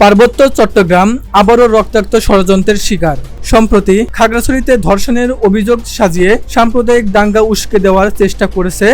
পার্বত্য চট্টগ্রাম আবারও রক্তাক্ত ষড়যন্ত্রের শিকার। সম্প্রতি খাগড়াছড়িতে ধর্ষণের অভিযোগ সাজিয়ে সাম্প্রদায়িক দাঙ্গা উস্কে দেওয়ার চেষ্টা করেছে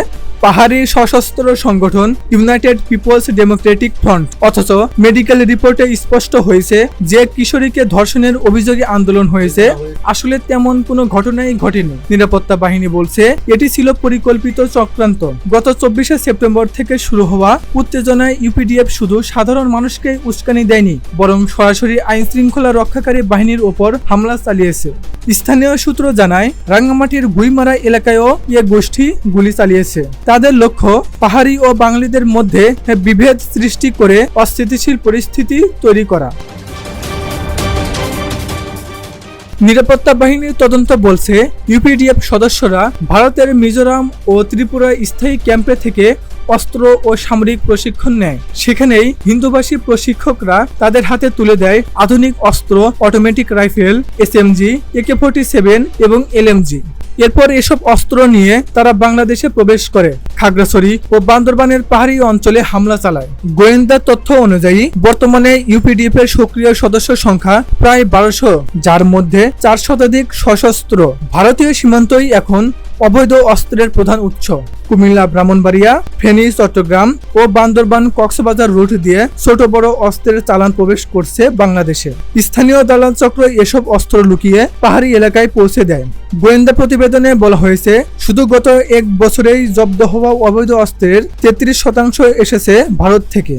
পাহাড়ি সশস্ত্র সংগঠন ইউনাইটেড পিপলস ডেমোক্রেটিক ফ্রন্ট। অথচ মেডিকেল রিপোর্টে স্পষ্ট হয়েছে যে কিশোরীকে ধর্ষণের অভিযোগে আন্দোলন হয়েছে। আসলে তেমন কোনো ঘটনাই ঘটেনি। নিরাপত্তা বাহিনী বলছে, এটি ছিল পরিকল্পিত চক্রান্ত। গত চব্বিশে সেপ্টেম্বর থেকে শুরু হওয়া উত্তেজনায় ইউপিডিএফ শুধু সাধারণ মানুষকে উস্কানি দেয়নি, বরং সরাসরি আইন শৃঙ্খলা রক্ষাকারী বাহিনীর ওপর হামলা চালিয়েছে। স্থানীয় সূত্র জানায়, রাঙ্গামাটির গুইমারা এলাকায়ও এ গোষ্ঠী গুলি চালিয়েছে। তাদের লক্ষ্য, পাহাড়ি ও বাঙালিদের মধ্যে বিভেদ সৃষ্টি করে অস্থিতিশীল পরিস্থিতি তৈরি করা। নিরাপত্তা বাহিনীর তদন্ত বলছে, ইউপিডিএফ সদস্যরা ভারতের মিজোরাম ও ত্রিপুরা স্থায়ী ক্যাম্পে থেকে অস্ত্র ও সামরিক প্রশিক্ষণ নেয়। সেখানেই হিন্দুভাষী প্রশিক্ষকরা তাদের হাতে তুলে দেয় আধুনিক অস্ত্র automatic rifle SMG AK forty seven এবং এলএমজি এরপর এসব অস্ত্র নিয়ে তারা বাংলাদেশে প্রবেশ করে। খাগড়াছড়ি ও বান্দরবানের পাহাড়ি অঞ্চলে হামলা চালায়। গোয়েন্দা তথ্য অনুযায়ী, বর্তমানে ইউপিডিএফ এর সক্রিয় সদস্য সংখ্যা প্রায় বারোশো, যার মধ্যে চার শতাধিক সশস্ত্র। ভারতীয় সীমান্তই এখন অবৈধ অস্ত্রের প্রধান উৎস। কুমিল্লা, ব্রাহ্মণবাড়িয়া, ফেনী, চট্টগ্রাম ও বান্দরবান কক্সবাজার রুট দিয়ে ছোট বড় অস্ত্রের চালান প্রবেশ করছে বাংলাদেশে। স্থানীয় দালাল চক্র এসব অস্ত্র লুকিয়ে পাহাড়ি এলাকায় পৌঁছে দেয়। গোয়েন্দা প্রতিবেদনে বলা হয়েছে, শুধু গত এক বছরেই জব্দ হওয়া অবৈধ অস্ত্রের তেত্রিশ শতাংশ এসেছে ভারত থেকে।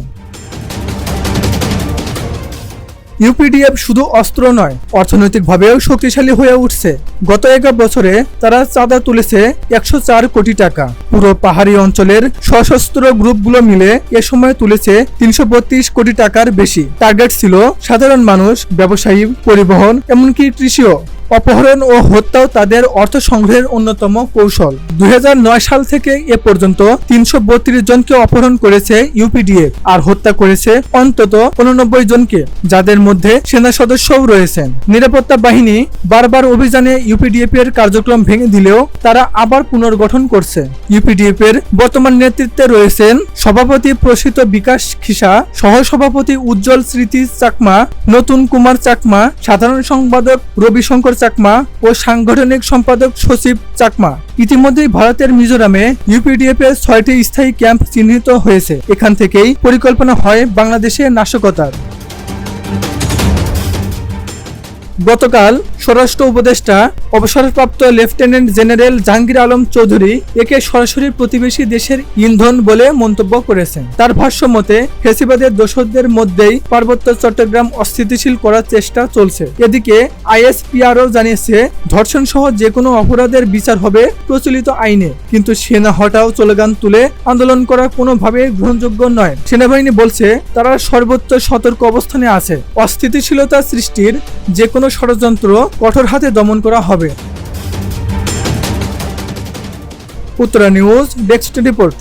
ইউপিডিএফ শুধু অস্ত্র নয়, অর্থনৈতিকভাবেও শক্তিশালী হয়ে উঠছে। গত এক বছরে তারা চাঁদা তুলেছে একশো চার কোটি টাকা। পুরো পাহাড়ি অঞ্চলের সশস্ত্র গ্রুপগুলো মিলে এ সময় তুলেছে তিনশো বত্রিশ কোটি টাকার বেশি। টার্গেট ছিল সাধারণ মানুষ, ব্যবসায়ী, পরিবহন, এমনকি কৃষিও। অপহরণ ও হত্যাও তাদের অর্থ সংগ্রহের অন্যতম কৌশল। দুই হাজার নয় সাল থেকে এ পর্যন্ত তিনশো জনকে অপহরণ করেছে ইউপিডিএফ আর হত্যা করেছে অন্তত উননব্বই জনকে, যাদের মধ্যে সেনা সদস্যও রয়েছেন। নিরাপত্তা বাহিনী বারবার অভিযানে ইউপিডিএফ এর কার্যক্রম ভেঙে দিলেও তারা আবার পুনর্গঠন করছে। ইউপিডিএফ এর বর্তমান নেতৃত্বে রয়েছেন সভাপতি প্রসিত বিকাশ খিসা, সহসভাপতি উজ্জ্বল স্মৃতি চাকমা, নতুন কুমার চাকমা, সাধারণ সম্পাদক রবিশঙ্কর চাকমা ও সাংগঠনিক সম্পাদক সচিব চাকমা। ইতিমধ্যেই ভারতের মিজোরামে ইউপিডিএফ এর ছয়টি স্থায়ী ক্যাম্প চিহ্নিত হয়েছে। এখান থেকেই পরিকল্পনা হয় বাংলাদেশে নাশকতার। গতকাল স্বরাষ্ট্র উপদেষ্টা, অবসরপ্রাপ্ত লেফটেন্যান্ট জেনারেল জাহাঙ্গীর আলম চৌধুরী একে সরাসরি প্রতিবেশী দেশের ইন্ধন বলে মন্তব্য করেছেন। তার ভাষ্য মতে, ফেসিবাদের দোষদের মধ্যেই পার্বত্য চট্টগ্রাম অস্থিতিশীল করার চেষ্টা চলছে। এদিকে, আইএসপিআরও জানিয়েছে ধর্ষণ সহ যে কোনো অপরাধের বিচার হবে প্রচলিত আইনে, কিন্তু সেনা হটাও স্লোগান তুলে আন্দোলন করা কোনোভাবে গ্রহণযোগ্য নয়। সেনাবাহিনী বলছে, তারা সর্বোচ্চ সতর্ক অবস্থানে আছে। অস্থিতিশীলতা সৃষ্টির যে কোনো ষড়যন্ত্র কঠোর হাতে দমন করা হবে। Uttara news desk report.